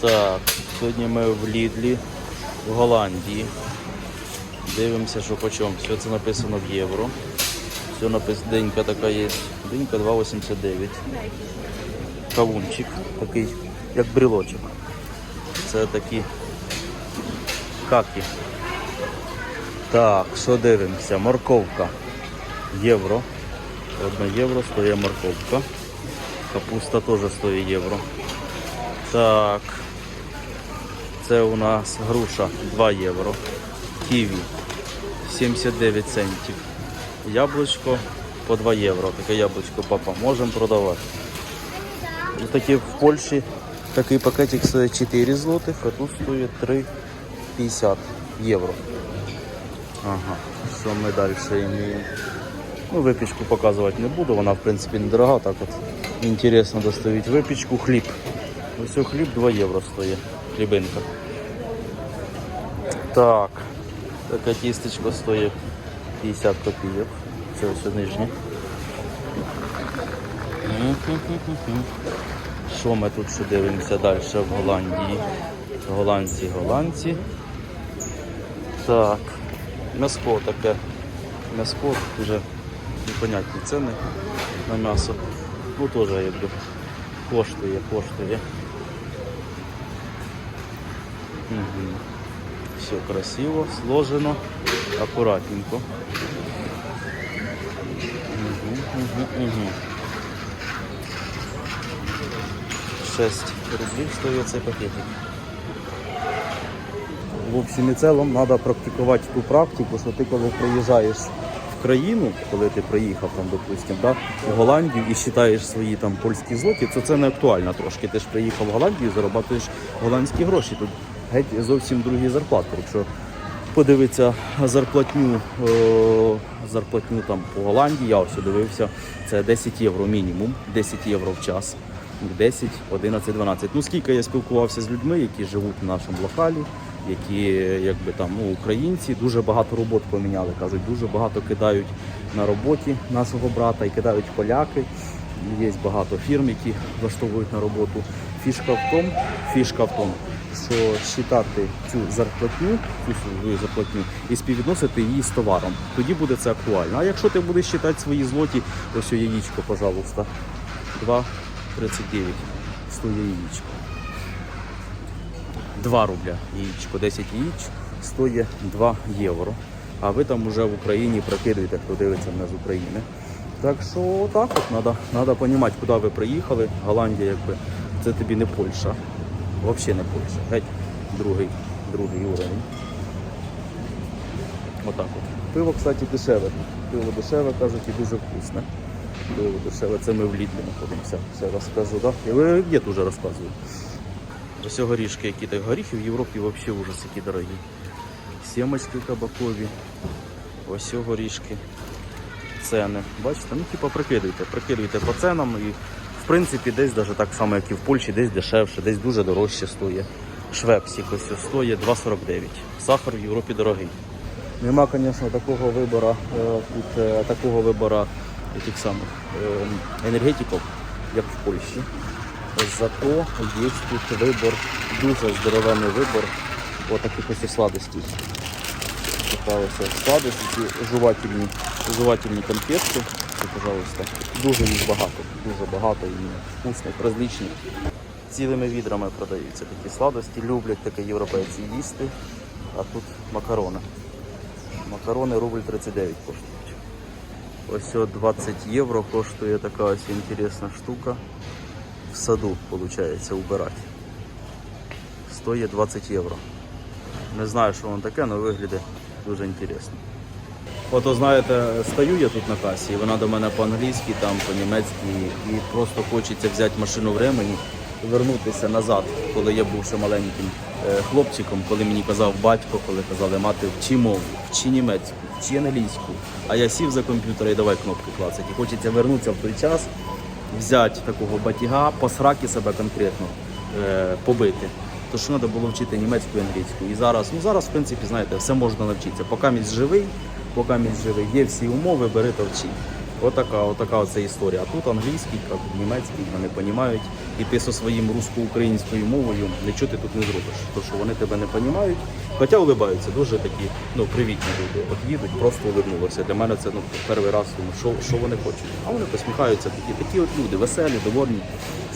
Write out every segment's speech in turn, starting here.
Так, сьогодні ми в Лідлі, в Голландії. Дивимося, що по чому. Все це написано в євро. Все написано, денька така є. Денька 2,89. Кавунчик такий, як брелочок. Це такі каки. Так, що дивимося? Морковка. Євро. Одне євро стоїть морковка. Капуста теж стоїть євро. Так. Це у нас груша 2 євро. Ківі 79 центів. Яблучко по 2 євро. Таке яблучко папа можемо продавати. Ось такі в Польщі такий пакетик стоїть 4 злотих, а тут стоїть 3,50 євро. Ага, що ми далі маємо? Ну, випічку показувати не буду, вона в принципі недорога, так от інтересно доставити випічку, хліб. Ось хліб 2 євро стоїть, хлібинка. Так, таке тістечко стоїть 50 копійок. Це ось нижнє. Що ми тут ще дивимося далі в Голландії? Голландці, голландці. Так, м'яско таке. М'яско тут вже непонятні ціни на м'ясо. Ну теж якби коштує, коштує. Угу. Все красиво, сложено, акуратненько. Угу, угу, угу. 6 рублів стоїть цей пакетик. В общем і цілому треба практикувати ту практику, що ти коли приїжджаєш в країну, коли ти приїхав там, допустим, да, в Голландію і вважаєш свої там польські злоті, то це не актуально трошки. Ти ж приїхав в Голландію, заробляєш голландські гроші. Тут геть зовсім другі зарплати. Якщо подивитися зарплатню, о, зарплатню там по Голландії, я ось дивився, це 10 євро мінімум, 10 євро в час. 10, 11, 12. Ну скільки я спілкувався з людьми, які живуть в нашому локалі, які якби там ну, українці, дуже багато робот поміняли. кажуть, дуже багато кидають на роботі нашого брата і кидають поляки. Є багато фірм, які влаштовують на роботу. Фішка в тому, фішка в тому, що вважати цю зарплатню, цю свою зарплатню і співвідносити її з товаром. Тоді буде це актуально. А якщо ти будеш вважати свої злоті, ось яєчко, пожалуйста, 2,39 стоїть яєчко. 2 рубля яєчко, 10 яєч стоїть 2 євро. А ви там уже в Україні прокидуєте, хто дивиться мене з України. Так що так от треба розуміти, куди ви приїхали. Голландія, якби це тобі не Польща. Взагалі не Польща. Геть другий, другий уровень. Отак от. Пиво, кстати, дешеве. Пиво дешеве, кажуть, і дуже вкусне. Пиво дешеве. Це ми в Лідлі знаходимося. Все розкажу, так? Да? І ви є розказую. Ось горішки, які так горіхи в Європі взагалі ужас, які дорогі. Сімочки кабакові. Ось горішки. Ціни. Бачите, ну типа прикидуйте, прикидуйте по ценам і в принципі десь навіть так само, як і в Польщі, десь дешевше, десь дуже дорожче стоїть. Швепсик ось стоїть 2,49. Сахар в Європі дорогий. Нема, звісно, такого вибору, е, тут е, такого вибору тих самих е, енергетиків, як в Польщі. Зато є тут вибор, дуже здоровенний вибор отаких ось сладостей. Така сладості, жувательні, жувательні конфетки. Пожалуйста. Дуже їх багато, дуже багато і вкусних, розличних. Цілими відрами продаються такі сладості, люблять таке європейці їсти. А тут макарони. Макарони рубль 39 коштують. Ось 20 євро коштує така ось інтересна штука. В саду, виходить, убирати. Стоїть 20 євро. Не знаю, що воно таке, але виглядає дуже інтересно. Ото знаєте, стою я тут на касі, і вона до мене по-англійськи, там по-німецьки, і просто хочеться взяти машину времені, вернутися назад, коли я був ще маленьким е, хлопчиком, коли мені казав батько, коли казали мати вчи мову, вчи німецьку, вчи англійську. А я сів за комп'ютер і давай кнопки клацати. І хочеться вернутися в той час, взяти такого батіга, посраки себе конкретно е, побити. То що треба було вчити німецьку і англійську. І зараз, ну зараз, в принципі, знаєте, все можна навчитися. Поки місь живий, поки місь живий, є всі умови, бери та вчи. Отака, отака оця історія. А тут англійський, як німецький, вони розуміють. І ти зі своїм русско-українською мовою нічого ти тут не зробиш. То що вони тебе не розуміють. Хоча улибаються, дуже такі ну, привітні люди. От їдуть, просто улибнулися. Для мене це ну, перший раз, думаю, що, що вони хочуть. А вони посміхаються, такі, такі от люди, веселі, довольні,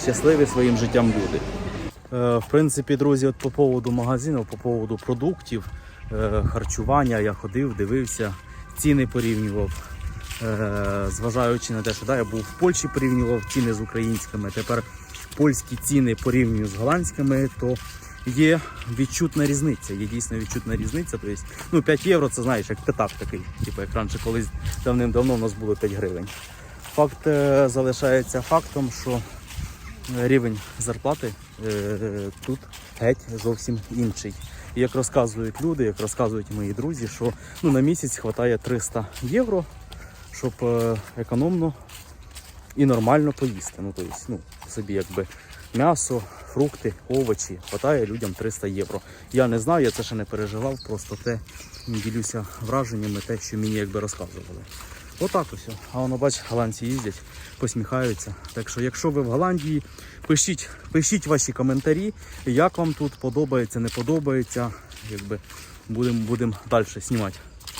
щасливі своїм життям люди. Е, В принципі, друзі, от по поводу магазину, по поводу продуктів, е, харчування, я ходив, дивився, ціни порівнював. Е, Зважаючи на те, що да, я був в Польщі, порівнював ціни з українськими. Тепер польські ціни порівнюю з голландськими, то є відчутна різниця. Є дійсно відчутна різниця. Тобто, ну, 5 євро це знаєш, як п'ятак такий. Типу, як раніше колись давним-давно у нас було 5 гривень. Факт е, залишається фактом, що рівень зарплати е, тут геть зовсім інший. Як розказують люди, як розказують мої друзі, що ну, на місяць вистачає 300 євро, щоб е, економно і нормально поїсти. Ну, тобто, ну, собі якби м'ясо, фрукти, овочі, хватає людям 300 євро. Я не знаю, я це ще не переживав, просто те ділюся враженнями, те, що мені якби розказували. Отак ось. А воно бач, голландці їздять, посміхаються. Так що, якщо ви в Голландії, пишіть, пишіть ваші коментарі, як вам тут подобається, не подобається. Якби будемо будем далі знімати.